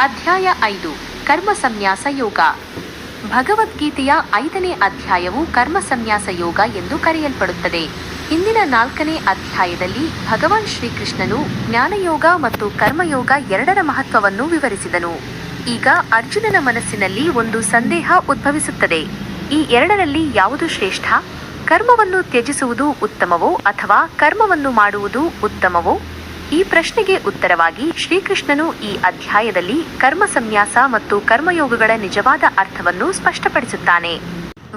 ಅಧ್ಯಾಯ ಐದು, ಕರ್ಮ ಸಂನ್ಯಾಸ ಯೋಗ. ಭಗವದ್ಗೀತೆಯ ಐದನೇ ಅಧ್ಯಾಯವು ಕರ್ಮ ಸಂನ್ಯಾಸ ಯೋಗ ಎಂದು ಕರೆಯಲ್ಪಡುತ್ತದೆ. ಹಿಂದಿನ ನಾಲ್ಕನೇ ಅಧ್ಯಾಯದಲ್ಲಿ ಭಗವಾನ್ ಶ್ರೀಕೃಷ್ಣನು ಜ್ಞಾನಯೋಗ ಮತ್ತು ಕರ್ಮಯೋಗ ಎರಡರ ಮಹತ್ವವನ್ನು ವಿವರಿಸಿದನು. ಈಗ ಅರ್ಜುನನ ಮನಸ್ಸಿನಲ್ಲಿ ಒಂದು ಸಂದೇಹ ಉದ್ಭವಿಸುತ್ತದೆ. ಈ ಎರಡರಲ್ಲಿ ಯಾವುದು ಶ್ರೇಷ್ಠ? ಕರ್ಮವನ್ನು ತ್ಯಜಿಸುವುದು ಉತ್ತಮವೋ ಅಥವಾ ಕರ್ಮವನ್ನು ಮಾಡುವುದು ಉತ್ತಮವೋ? ಈ ಪ್ರಶ್ನೆಗೆ ಉತ್ತರವಾಗಿ ಶ್ರೀಕೃಷ್ಣನು ಈ ಅಧ್ಯಾಯದಲ್ಲಿ ಕರ್ಮ ಸಂನ್ಯಾಸ ಮತ್ತು ಕರ್ಮಯೋಗಗಳ ನಿಜವಾದ ಅರ್ಥವನ್ನು ಸ್ಪಷ್ಟಪಡಿಸುತ್ತಾನೆ.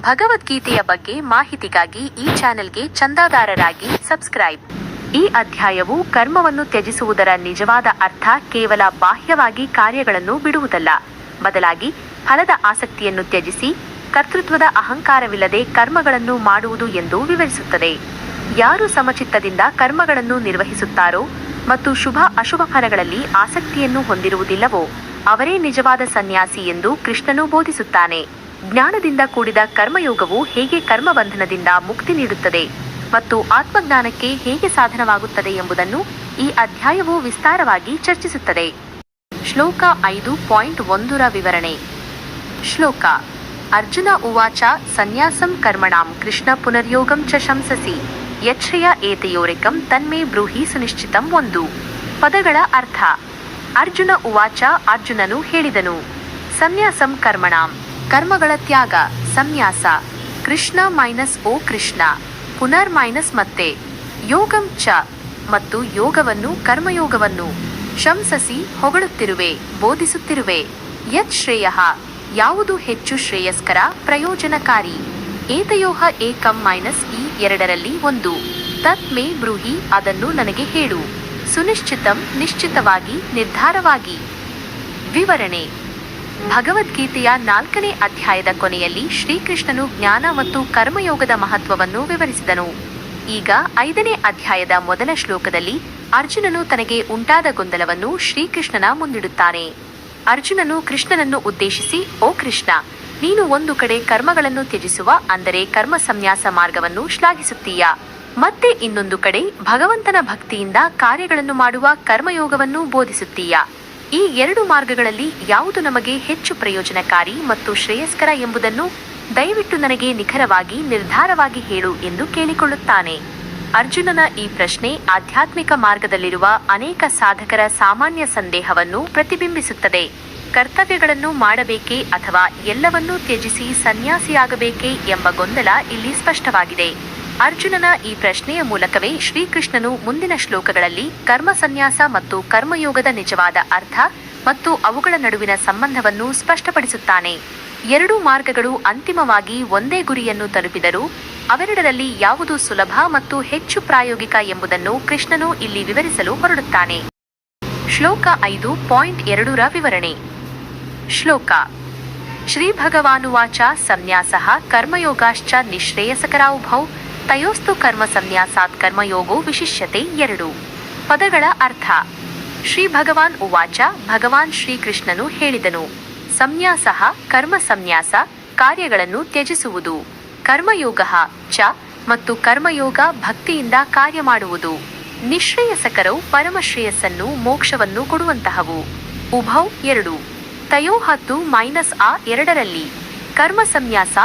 ಭಗವದ್ಗೀತೆಯ ಬಗ್ಗೆ ಮಾಹಿತಿಗಾಗಿ ಈ ಚಾನೆಲ್ಗೆ ಚಂದಾದಾರರಾಗಿ ಸಬ್ಸ್ಕ್ರೈಬ್. ಈ ಅಧ್ಯಾಯವು ಕರ್ಮವನ್ನು ತ್ಯಜಿಸುವುದರ ನಿಜವಾದ ಅರ್ಥ ಕೇವಲ ಬಾಹ್ಯವಾಗಿ ಕಾರ್ಯಗಳನ್ನು ಬಿಡುವುದಲ್ಲ. ಬದಲಾಗಿ ಫಲದ ಆಸಕ್ತಿಯನ್ನು ತ್ಯಜಿಸಿ ಕರ್ತೃತ್ವದ ಅಹಂಕಾರವಿಲ್ಲದೆ ಕರ್ಮಗಳನ್ನು ಮಾಡುವುದು ಎಂದು ವಿವರಿಸುತ್ತದೆ. ಯಾರು ಸಮಚಿತ್ತದಿಂದ ಕರ್ಮಗಳನ್ನು ನಿರ್ವಹಿಸುತ್ತಾರೋ ಮತ್ತು ಶುಭ ಅಶುಭ ಫಲಗಳಲ್ಲಿ ಆಸಕ್ತಿಯನ್ನು ಹೊಂದಿರುವುದಿಲ್ಲವೋ, ಅವರೇ ನಿಜವಾದ ಸನ್ಯಾಸಿ ಎಂದು ಕೃಷ್ಣನು ಬೋಧಿಸುತ್ತಾನೆ. ಜ್ಞಾನದಿಂದ ಕೂಡಿದ ಕರ್ಮಯೋಗವು ಹೇಗೆ ಕರ್ಮಬಂಧನದಿಂದ ಮುಕ್ತಿ ನೀಡುತ್ತದೆ ಮತ್ತು ಆತ್ಮಜ್ಞಾನಕ್ಕೆ ಹೇಗೆ ಸಾಧನವಾಗುತ್ತದೆ ಎಂಬುದನ್ನು ಈ ಅಧ್ಯಾಯವು ವಿಸ್ತಾರವಾಗಿ ಚರ್ಚಿಸುತ್ತದೆ. ಶ್ಲೋಕ ಐದು ಪಾಯಿಂಟ್ ಒಂದರ ವಿವರಣೆ. ಶ್ಲೋಕ, ಅರ್ಜುನ ಉವಾಚ ಸನ್ಯಾಸಂ ಕರ್ಮಣಾಂ ಕೃಷ್ಣ ಪುನರ್ಯೋಗಂ ಚ ಶಂಸಸಿ. ಯಚ್ಛಯ ಏತಯೋರಿಕಂ ತನ್ಮೇ ಬ್ರೂಹಿ ಸುನಿಶ್ಚಿತಂ ಒಂದು. ಪದಗಳ ಅರ್ಥ. ಅರ್ಜುನ ಉವಾಚ ಅರ್ಜುನನು ಹೇಳಿದನು. ಸನ್ಯಾಸಂ ಕರ್ಮಣಾಂ. ಕರ್ಮಗಳ ತ್ಯಾಗ, ಸನ್ಯಾಸ. ಕೃಷ್ಣ ಮೈನಸ್ ಓ ಕೃಷ್ಣ. ಪುನರ್ ಮೈನಸ್ ಮತ್ತೆ. ಯೋಗಂ ಚ. ಮತ್ತು ಯೋಗವನ್ನು ಕರ್ಮಯೋಗವನ್ನು. ಶಂಸಸಿ ಹೊಗಳುತ್ತಿರುವೆ, ಬೋಧಿಸುತ್ತಿರುವೆ. ಯತ್ ಶ್ರೇಯ. ಯಾವುದು ಹೆಚ್ಚು ಶ್ರೇಯಸ್ಕರ, ಪ್ರಯೋಜನಕಾರಿ. ಏತಯೋಹ ಏಕಂ ಮೈನಸ್ ಇ ಎರಡರಲ್ಲಿ ಒಂದು. ತತ್ ಮೇ ಬ್ರೂಹಿ, ಅದನ್ನು ನನಗೆ ಹೇಳು. ಸುನಿಶ್ಚಿತಂ, ನಿಶ್ಚಿತವಾಗಿ, ನಿರ್ಧಾರವಾಗಿ. ವಿವರಣೆ. ಭಗವದ್ಗೀತೆಯ ನಾಲ್ಕನೇ ಅಧ್ಯಾಯದ ಕೊನೆಯಲ್ಲಿ ಶ್ರೀಕೃಷ್ಣನು ಜ್ಞಾನ ಮತ್ತು ಕರ್ಮಯೋಗದ ಮಹತ್ವವನ್ನು ವಿವರಿಸಿದನು. ಈಗ ಐದನೇ ಅಧ್ಯಾಯದ ಮೊದಲ ಶ್ಲೋಕದಲ್ಲಿ ಅರ್ಜುನನು ತನಗೆ ಉಂಟಾದ ಗೊಂದಲವನ್ನು ಶ್ರೀಕೃಷ್ಣನ ಮುಂದಿಡುತ್ತಾನೆ. ಅರ್ಜುನನು ಕೃಷ್ಣನನ್ನು ಉದ್ದೇಶಿಸಿ, ಓ ಕೃಷ್ಣ ನೀನು ಒಂದು ಕಡೆ ಕರ್ಮಗಳನ್ನು ತ್ಯಜಿಸುವ, ಅಂದರೆ ಕರ್ಮ ಸಂನ್ಯಾಸ ಮಾರ್ಗವನ್ನು ಶ್ಲಾಘಿಸುತ್ತೀಯ. ಮತ್ತೆ ಇನ್ನೊಂದು ಕಡೆ ಭಗವಂತನ ಭಕ್ತಿಯಿಂದ ಕಾರ್ಯಗಳನ್ನು ಮಾಡುವ ಕರ್ಮಯೋಗವನ್ನು ಬೋಧಿಸುತ್ತೀಯ. ಈ ಎರಡು ಮಾರ್ಗಗಳಲ್ಲಿ ಯಾವುದು ನಮಗೆ ಹೆಚ್ಚು ಪ್ರಯೋಜನಕಾರಿ ಮತ್ತು ಶ್ರೇಯಸ್ಕರ ಎಂಬುದನ್ನು ದಯವಿಟ್ಟು ನನಗೆ ನಿಖರವಾಗಿ, ನಿರ್ಧಾರವಾಗಿ ಹೇಳು ಎಂದು ಕೇಳಿಕೊಳ್ಳುತ್ತಾನೆ. ಅರ್ಜುನನ ಈ ಪ್ರಶ್ನೆ ಆಧ್ಯಾತ್ಮಿಕ ಮಾರ್ಗದಲ್ಲಿರುವ ಅನೇಕ ಸಾಧಕರ ಸಾಮಾನ್ಯ ಸಂದೇಹವನ್ನು ಪ್ರತಿಬಿಂಬಿಸುತ್ತದೆ. ಕರ್ತವ್ಯಗಳನ್ನು ಮಾಡಬೇಕೇ ಅಥವಾ ಎಲ್ಲವನ್ನೂ ತ್ಯಜಿಸಿ ಸನ್ಯಾಸಿಯಾಗಬೇಕೇ ಎಂಬ ಗೊಂದಲ ಇಲ್ಲಿ ಸ್ಪಷ್ಟವಾಗಿದೆ. ಅರ್ಜುನನ ಈ ಪ್ರಶ್ನೆಯ ಮೂಲಕವೇ ಶ್ರೀಕೃಷ್ಣನು ಮುಂದಿನ ಶ್ಲೋಕಗಳಲ್ಲಿ ಕರ್ಮ ಸನ್ಯಾಸ ಮತ್ತು ಕರ್ಮಯೋಗದ ನಿಜವಾದ ಅರ್ಥ ಮತ್ತು ಅವುಗಳ ನಡುವಿನ ಸಂಬಂಧವನ್ನು ಸ್ಪಷ್ಟಪಡಿಸುತ್ತಾನೆ. ಎರಡೂ ಮಾರ್ಗಗಳು ಅಂತಿಮವಾಗಿ ಒಂದೇ ಗುರಿಯನ್ನು ತಲುಪಿದರೂ ಅವೆರಡರಲ್ಲಿ ಯಾವುದು ಸುಲಭ ಮತ್ತು ಹೆಚ್ಚು ಪ್ರಾಯೋಗಿಕ ಎಂಬುದನ್ನು ಕೃಷ್ಣನು ಇಲ್ಲಿ ವಿವರಿಸಲು ಹೊರಡುತ್ತಾನೆ. ಶ್ಲೋಕ ಐದು ಪಾಯಿಂಟ್ ಎರಡರ ವಿವರಣೆ. ಶ್ಲೋಕ. ಶ್ರೀ ಭಗವಾನುವಾಚ ಸಂನ್ಯಾಸ ಕರ್ಮಯೋಗಾಶ್ಚ ನಿಶ್ರೇಯಸಕರಾವುಭೌ, ತಯೋಸ್ತು ಕರ್ಮ ಸಂನ್ಯಾಸಾತ್ ಕರ್ಮಯೋಗೋ ವಿಶಿಷ್ಯತೆ ಎರಡು. ಪದಗಳ ಅರ್ಥ. ಶ್ರೀ ಭಗವಾನ್ ಉವಾಚ ಭಗವಾನ್ ಶ್ರೀಕೃಷ್ಣನು ಹೇಳಿದನು. ಸಂನ್ಯಾಸಃ ಕರ್ಮ ಸಂನ್ಯಾಸ ಕಾರ್ಯಗಳನ್ನು ತ್ಯಜಿಸುವುದು. ಕರ್ಮಯೋಗ ಚ ಮತ್ತು ಕರ್ಮಯೋಗ ಭಕ್ತಿಯಿಂದ ಕಾರ್ಯ ಮಾಡುವುದು. ನಿಶ್ರೇಯಸಕರವು ಪರಮಶ್ರೇಯಸ್ಸನ್ನು ಮೋಕ್ಷವನ್ನು ಕೊಡುವಂತಹವು. ಉಭೌ ಎರಡು. ತಯೋ ಹತ್ತು ಮೈನಸ್ ಆ ಎರಡರಲ್ಲಿ ಕರ್ಮ ಸಂನ್ಯಾಸ,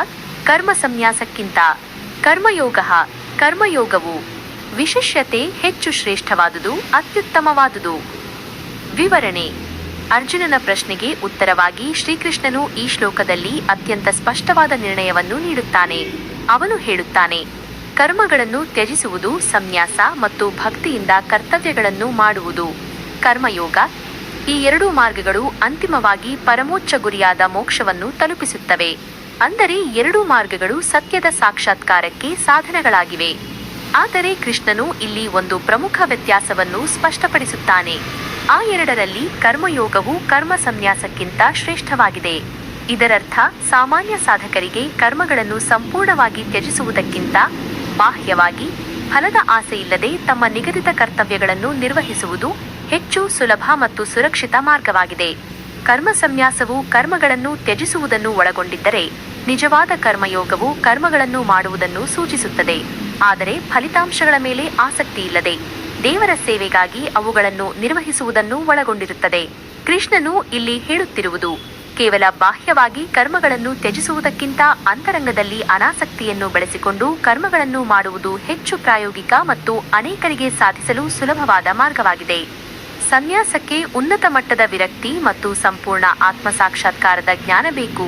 ಕರ್ಮ ಸಂನ್ಯಾಸಕ್ಕಿಂತ ಕರ್ಮಯೋಗ, ಕರ್ಮಯೋಗವು ವಿಶಿಷ್ಯತೆ ಹೆಚ್ಚು ಶ್ರೇಷ್ಠವಾದುದು, ಅತ್ಯುತ್ತಮವಾದುದು. ವಿವರಣೆ. ಅರ್ಜುನನ ಪ್ರಶ್ನೆಗೆ ಉತ್ತರವಾಗಿ ಶ್ರೀಕೃಷ್ಣನು ಈ ಶ್ಲೋಕದಲ್ಲಿ ಅತ್ಯಂತ ಸ್ಪಷ್ಟವಾದ ನಿರ್ಣಯವನ್ನು ನೀಡುತ್ತಾನೆ. ಅವನು ಹೇಳುತ್ತಾನೆ, ಕರ್ಮಗಳನ್ನು ತ್ಯಜಿಸುವುದು ಸಂನ್ಯಾಸ ಮತ್ತು ಭಕ್ತಿಯಿಂದ ಕರ್ತವ್ಯಗಳನ್ನು ಮಾಡುವುದು. ಕರ್ಮಯೋಗ ಈ ಎರಡೂ ಮಾರ್ಗಗಳು ಅಂತಿಮವಾಗಿ ಪರಮೋಚ್ಚ ಗುರಿಯಾದ ಮೋಕ್ಷವನ್ನು ತಲುಪಿಸುತ್ತವೆ. ಅಂದರೆ ಎರಡೂ ಮಾರ್ಗಗಳು ಸತ್ಯದ ಸಾಕ್ಷಾತ್ಕಾರಕ್ಕೆ ಸಾಧನಗಳಾಗಿವೆ. ಆದರೆ ಕೃಷ್ಣನು ಇಲ್ಲಿ ಒಂದು ಪ್ರಮುಖ ವ್ಯತ್ಯಾಸವನ್ನು ಸ್ಪಷ್ಟಪಡಿಸುತ್ತಾನೆ. ಆ ಎರಡರಲ್ಲಿ ಕರ್ಮಯೋಗವು ಕರ್ಮ ಸಂನ್ಯಾಸಕ್ಕಿಂತ ಶ್ರೇಷ್ಠವಾಗಿದೆ. ಇದರರ್ಥ ಸಾಮಾನ್ಯ ಸಾಧಕರಿಗೆ ಕರ್ಮಗಳನ್ನು ಸಂಪೂರ್ಣವಾಗಿ ತ್ಯಜಿಸುವುದಕ್ಕಿಂತ ಬಾಹ್ಯವಾಗಿ ಫಲದ ಆಸೆಯಿಲ್ಲದೆ ತಮ್ಮ ನಿಗದಿತ ಕರ್ತವ್ಯಗಳನ್ನು ನಿರ್ವಹಿಸುವುದು ಹೆಚ್ಚು ಸುಲಭ ಮತ್ತು ಸುರಕ್ಷಿತ ಮಾರ್ಗವಾಗಿದೆ. ಕರ್ಮ ಸಂನ್ಯಾಸವು ಕರ್ಮಗಳನ್ನು ತ್ಯಜಿಸುವುದನ್ನು ಒಳಗೊಂಡಿದ್ದರೆ, ನಿಜವಾದ ಕರ್ಮಯೋಗವು ಕರ್ಮಗಳನ್ನು ಮಾಡುವುದನ್ನು ಸೂಚಿಸುತ್ತದೆ. ಆದರೆ ಫಲಿತಾಂಶಗಳ ಮೇಲೆ ಆಸಕ್ತಿ ಇಲ್ಲದೆ, ದೇವರ ಸೇವೆಗಾಗಿ ಅವುಗಳನ್ನು ನಿರ್ವಹಿಸುವುದನ್ನು ಒಳಗೊಂಡಿರುತ್ತದೆ. ಕೃಷ್ಣನು ಇಲ್ಲಿ ಹೇಳುತ್ತಿರುವುದು, ಕೇವಲ ಬಾಹ್ಯವಾಗಿ ಕರ್ಮಗಳನ್ನು ತ್ಯಜಿಸುವುದಕ್ಕಿಂತ ಅಂತರಂಗದಲ್ಲಿ ಅನಾಸಕ್ತಿಯನ್ನು ಬೆಳೆಸಿಕೊಂಡು ಕರ್ಮಗಳನ್ನು ಮಾಡುವುದು ಹೆಚ್ಚು ಪ್ರಾಯೋಗಿಕ ಮತ್ತು ಅನೇಕರಿಗೆ ಸಾಧಿಸಲು ಸುಲಭವಾದ ಮಾರ್ಗವಾಗಿದೆ. ಸನ್ಯಾಸಕ್ಕೆ ಉನ್ನತ ಮಟ್ಟದ ವಿರಕ್ತಿ ಮತ್ತು ಸಂಪೂರ್ಣ ಆತ್ಮ ಸಾಕ್ಷಾತ್ಕಾರದ ಜ್ಞಾನ ಬೇಕು.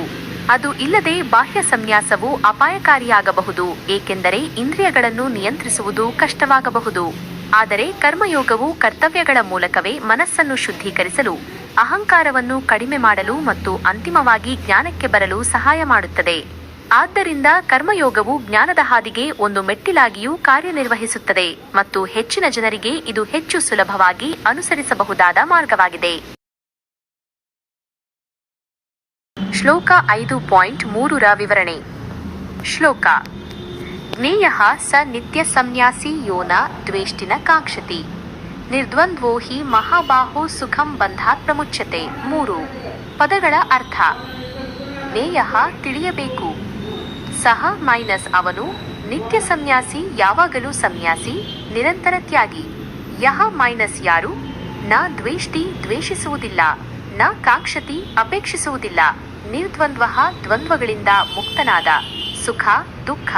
ಅದು ಇಲ್ಲದೆ ಬಾಹ್ಯ ಸಂನ್ಯಾಸವು ಅಪಾಯಕಾರಿಯಾಗಬಹುದು, ಏಕೆಂದರೆ ಇಂದ್ರಿಯಗಳನ್ನು ನಿಯಂತ್ರಿಸುವುದು ಕಷ್ಟವಾಗಬಹುದು. ಆದರೆ ಕರ್ಮಯೋಗವು ಕರ್ತವ್ಯಗಳ ಮೂಲಕವೇ ಮನಸ್ಸನ್ನು ಶುದ್ಧೀಕರಿಸಲು, ಅಹಂಕಾರವನ್ನು ಕಡಿಮೆ ಮಾಡಲು ಮತ್ತು ಅಂತಿಮವಾಗಿ ಜ್ಞಾನಕ್ಕೆ ಬರಲು ಸಹಾಯ ಮಾಡುತ್ತದೆ. ಆದ್ದರಿಂದ ಕರ್ಮಯೋಗವು ಜ್ಞಾನದ ಹಾದಿಗೆ ಒಂದು ಮೆಟ್ಟಿಲಾಗಿಯೂ ಕಾರ್ಯನಿರ್ವಹಿಸುತ್ತದೆ ಮತ್ತು ಹೆಚ್ಚಿನ ಜನರಿಗೆ ಇದು ಹೆಚ್ಚು ಸುಲಭವಾಗಿ ಅನುಸರಿಸಬಹುದಾದ ಮಾರ್ಗವಾಗಿದೆ. ಶ್ಲೋಕ ಐದು ಪಾಯಿಂಟ್ ಮೂರರ ವಿವರಣೆ. ಶ್ಲೋಕ. ಜ್ಞೇಯ ಸ ನಿತ್ಯ ಸಂನ್ಯಾಸಿ ಯೋನ ದ್ವೇಷ್ಟಿನ ಕಾಂಕ್ಷತಿ. ನಿರ್ದ್ವಂದ್ವೋ ಹಿ ಮಹಾಬಾಹೋ ಸುಖಂ ಬಂಧಾತ್ ಪ್ರಮುಚ್ಯತೆ. ಮೂರು. ಪದಗಳ ಅರ್ಥ. ಜ್ಞೇಯ ತಿಳಿಯಬೇಕು. ಸಹ ಮೈನಸ್ ಅವನು, ನಿತ್ಯ ಸನ್ಯಾಸಿ, ಯಾವಾಗಲೂ ಸನ್ಯಾಸಿ, ನಿರಂತರ ತ್ಯಾಗಿ. ಯಹ ಮೈನಸ್ ಯಾರು? ನ ದ್ವೇಷ್ಟಿ ದ್ವೇಷಿಸುವುದಿಲ್ಲ, ನ ಕಾಕ್ಷತಿ ಅಪೇಕ್ಷಿಸುವುದಿಲ್ಲ ನಿರ್ದ್ವಂದ್ವ ದ್ವಂದ್ವಗಳಿಂದ ಮುಕ್ತನಾದ, ಸುಖ, ದುಃಖ,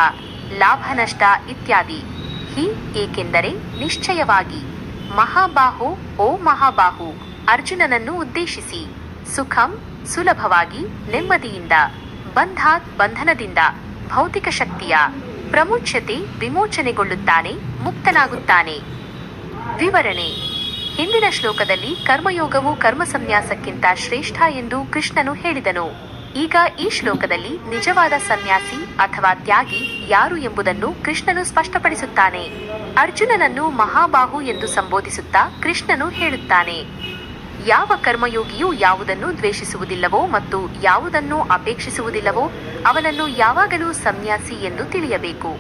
ಲಾಭ ನಷ್ಟ ಇತ್ಯಾದಿ. ಹಿ ಏಕೆಂದರೆ ನಿಶ್ಚಯವಾಗಿ, ಮಹಾಬಾಹು, ಓ ಮಹಾಬಾಹು, ಅರ್ಜುನನನ್ನು ಉದ್ದೇಶಿಸಿ, ಸುಖಂ ಸುಲಭವಾಗಿ, ನೆಮ್ಮದಿಯಿಂದ, ಬಂಧಾತ್ ಬಂಧನದಿಂದ ಭೌತಿಕ ಶಕ್ತಿಯ ಪ್ರಮುಚ್ಯತೆ ವಿಮೋಚನೆಗೊಳ್ಳುತ್ತಾನೆ, ಮುಕ್ತನಾಗುತ್ತಾನೆ. ವಿವರಣೆ. ಹಿಂದಿನ ಶ್ಲೋಕದಲ್ಲಿ ಕರ್ಮಯೋಗವು ಕರ್ಮ ಸಂನ್ಯಾಸಕ್ಕಿಂತ ಶ್ರೇಷ್ಠ ಎಂದು ಕೃಷ್ಣನು ಹೇಳಿದನು. ಈಗ ಈ ಶ್ಲೋಕದಲ್ಲಿ ನಿಜವಾದ ಸನ್ಯಾಸಿ ಅಥವಾ ತ್ಯಾಗಿ ಯಾರು ಎಂಬುದನ್ನು ಕೃಷ್ಣನು ಸ್ಪಷ್ಟಪಡಿಸುತ್ತಾನೆ. ಅರ್ಜುನನನ್ನು ಮಹಾಬಾಹು ಎಂದು ಸಂಬೋಧಿಸುತ್ತಾ ಕೃಷ್ಣನು ಹೇಳುತ್ತಾನೆ. ಯಾವ ಕರ್ಮಯೋಗಿಯು ಯಾವುದನ್ನು ದ್ವೇಷಿಸುವುದಿಲ್ಲವೋ ಮತ್ತು ಯಾವುದನ್ನು ಅಪೇಕ್ಷಿಸುವುದಿಲ್ಲವೋ ಅವನನ್ನು ಯಾವಾಗಲೂ ಸನ್ಯಾಸಿ ಎಂದು ತಿಳಿಯಬೇಕು.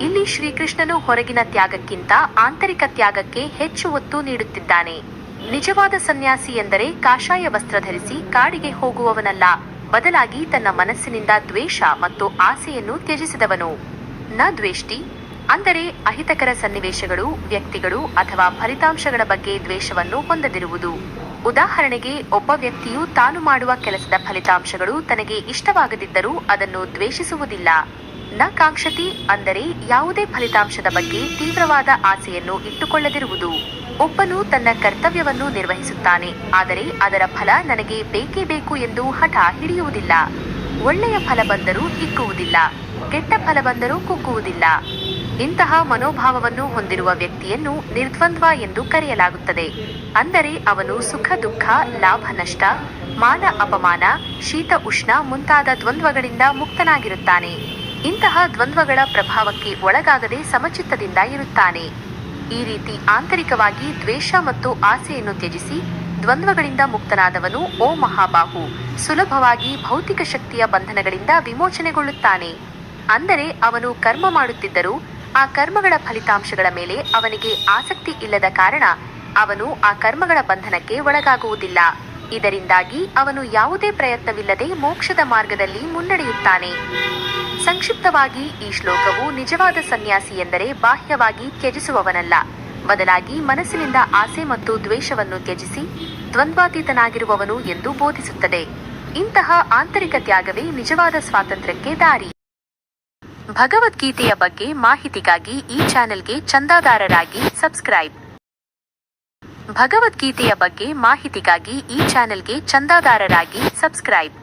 ಇಲ್ಲಿ ಶ್ರೀಕೃಷ್ಣನು ಹೊರಗಿನ ತ್ಯಾಗಕ್ಕಿಂತ ಆಂತರಿಕ ತ್ಯಾಗಕ್ಕೆ ಹೆಚ್ಚು ಒತ್ತು ನೀಡುತ್ತಿದ್ದಾನೆ. ನಿಜವಾದ ಸನ್ಯಾಸಿ ಎಂದರೆ ಕಾಷಾಯ ವಸ್ತ್ರ ಧರಿಸಿ ಕಾಡಿಗೆ ಹೋಗುವವನಲ್ಲ, ಬದಲಾಗಿ ತನ್ನ ಮನಸ್ಸಿನಿಂದ ದ್ವೇಷ ಮತ್ತು ಆಸೆಯನ್ನು ತ್ಯಜಿಸಿದವನು. ನ ದ್ವೇಷ್ಟಿ ಅಂದರೆ ಅಹಿತಕರ ಸನ್ನಿವೇಶಗಳು, ವ್ಯಕ್ತಿಗಳು ಅಥವಾ ಫಲಿತಾಂಶಗಳ ಬಗ್ಗೆ ದ್ವೇಷವನ್ನು ಹೊಂದದಿರುವುದು. ಉದಾಹರಣೆಗೆ, ಒಬ್ಬ ವ್ಯಕ್ತಿಯು ತಾನು ಮಾಡುವ ಕೆಲಸದ ಫಲಿತಾಂಶಗಳು ತನಗೆ ಇಷ್ಟವಾಗದಿದ್ದರೂ ಅದನ್ನು ದ್ವೇಷಿಸುವುದಿಲ್ಲ. ನ ಕಾಂಕ್ಷತಿ ಅಂದರೆ ಯಾವುದೇ ಫಲಿತಾಂಶದ ಬಗ್ಗೆ ತೀವ್ರವಾದ ಆಸೆಯನ್ನು ಇಟ್ಟುಕೊಳ್ಳದಿರುವುದು. ಒಬ್ಬನು ತನ್ನ ಕರ್ತವ್ಯವನ್ನು ನಿರ್ವಹಿಸುತ್ತಾನೆ, ಆದರೆ ಅದರ ಫಲ ನನಗೆ ಬೇಕೇ ಬೇಕು ಎಂದು ಹಠ ಹಿಡಿಯುವುದಿಲ್ಲ. ಒಳ್ಳೆಯ ಫಲ ಬಂದರೂ ಹಿಕ್ಕುವುದಿಲ್ಲ, ಕೆಟ್ಟ ಫಲ ಬಂದರೂ ಕುಗ್ಗುವುದಿಲ್ಲ. ಇಂತಹ ಮನೋಭಾವವನ್ನು ಹೊಂದಿರುವ ವ್ಯಕ್ತಿಯನ್ನು ನಿರ್ದ್ವಂದ್ವ ಎಂದು ಕರೆಯಲಾಗುತ್ತದೆ. ಅಂದರೆ ಅವನು ಸುಖ, ದುಃಖ, ಲಾಭ, ನಷ್ಟ, ಮಾನ, ಅಪಮಾನ, ಶೀತ, ಉಷ್ಣ ಮುಂತಾದ ದ್ವಂದ್ವಗಳಿಂದ ಮುಕ್ತನಾಗಿರುತ್ತಾನೆ. ಇಂತಹ ದ್ವಂದ್ವಗಳ ಪ್ರಭಾವಕ್ಕೆ ಒಳಗಾಗದೆ ಸಮಚಿತ್ತದಿಂದ ಇರುತ್ತಾನೆ. ಈ ರೀತಿ ಆಂತರಿಕವಾಗಿ ದ್ವೇಷ ಮತ್ತು ಆಸೆಯನ್ನು ತ್ಯಜಿಸಿ ದ್ವಂದ್ವಗಳಿಂದ ಮುಕ್ತನಾದವನು ಓ ಮಹಾಬಾಹು, ಸುಲಭವಾಗಿ ಭೌತಿಕ ಶಕ್ತಿಯ ಬಂಧನಗಳಿಂದ ವಿಮೋಚನೆಗೊಳ್ಳುತ್ತಾನೆ. ಅಂದರೆ ಅವನು ಕರ್ಮ ಮಾಡುತ್ತಿದ್ದರೂ ಆ ಕರ್ಮಗಳ ಫಲಿತಾಂಶಗಳ ಮೇಲೆ ಅವನಿಗೆ ಆಸಕ್ತಿ ಇಲ್ಲದ ಕಾರಣ ಅವನು ಆ ಕರ್ಮಗಳ ಬಂಧನಕ್ಕೆ ಒಳಗಾಗುವುದಿಲ್ಲ. ಇದರಿಂದಾಗಿ ಅವನು ಯಾವುದೇ ಪ್ರಯತ್ನವಿಲ್ಲದೆ ಮೋಕ್ಷದ ಮಾರ್ಗದಲ್ಲಿ ಮುನ್ನಡೆಯುತ್ತಾನೆ. ಸಂಕ್ಷಿಪ್ತವಾಗಿ ಈ ಶ್ಲೋಕವು ನಿಜವಾದ ಸನ್ಯಾಸಿ ಎಂದರೆ ಬಾಹ್ಯವಾಗಿ ತ್ಯಜಿಸುವವನಲ್ಲ. ಬದಲಾಗಿ ಮನಸ್ಸಿನಿಂದ ಆಸೆ ಮತ್ತು ದ್ವೇಷವನ್ನು ತ್ಯಜಿಸಿ ದ್ವಂದ್ವಾತೀತನಾಗಿರುವವನು ಎಂದು ಬೋಧಿಸುತ್ತದೆ. ಇಂತಹ ಆಂತರಿಕ ತ್ಯಾಗವೇ ನಿಜವಾದ ಸ್ವಾತಂತ್ರ್ಯಕ್ಕೆ ದಾರಿ. ಭಗವದ್ಗೀತೆಯ ಬಗ್ಗೆ ಮಾಹಿತಿಗಾಗಿ ಈ ಚಾನೆಲ್ಗೆ ಚಂದಾದಾರರಾಗಿ ಸಬ್ಸ್ಕ್ರೈಬ್. ಭಗವದ್ಗೀತೆಯ ಬಗ್ಗೆ ಮಾಹಿತಿಗಾಗಿ ಈ ಚಾನೆಲ್ಗೆ ಚಂದಾದಾರರಾಗಿ ಸಬ್ಸ್ಕ್ರೈಬ್.